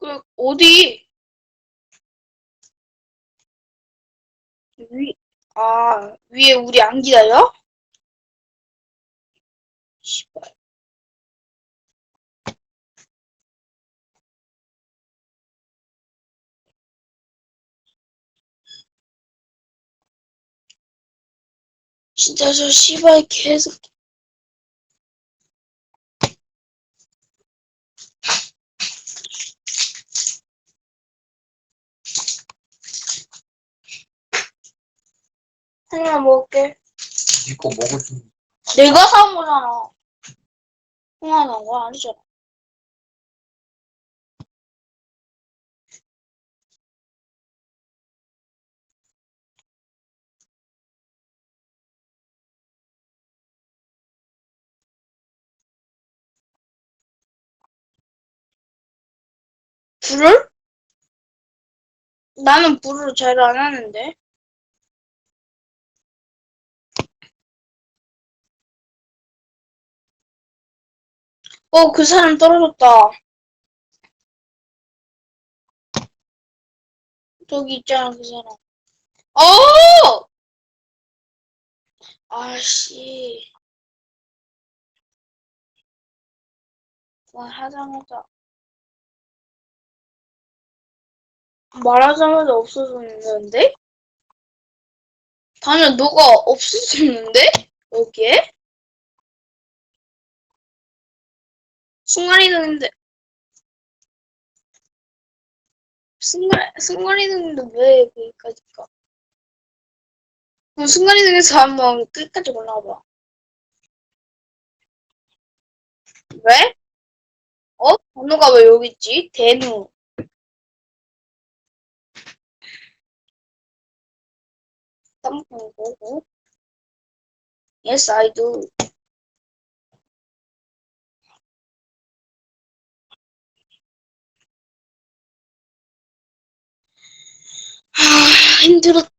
그, 어디? 위, 아, 위에 우리 안 기다려? 씨발. 진짜 저 씨발 계속 하나 먹을게. 니거 먹을 수 내가 사온 거잖아. 통화한 거 아니잖아. 불을? 나는 불을 잘 안 하는데. 어, 그 사람 떨어졌다. 저기 있잖아, 그 사람. 어! 아씨. 말하자마자. 말하자마자 없어졌는데? 다음에 너가 없어졌는데? 여기에? 순간이동인데. 순간, 순간이동인데 왜 여기까지 가? 그럼 순간이동에서 한번 끝까지 올라가봐. 왜? 어? 번호가 왜 여기 있지? 대누. 땀뽕 보고. Yes, I do. 힘들었,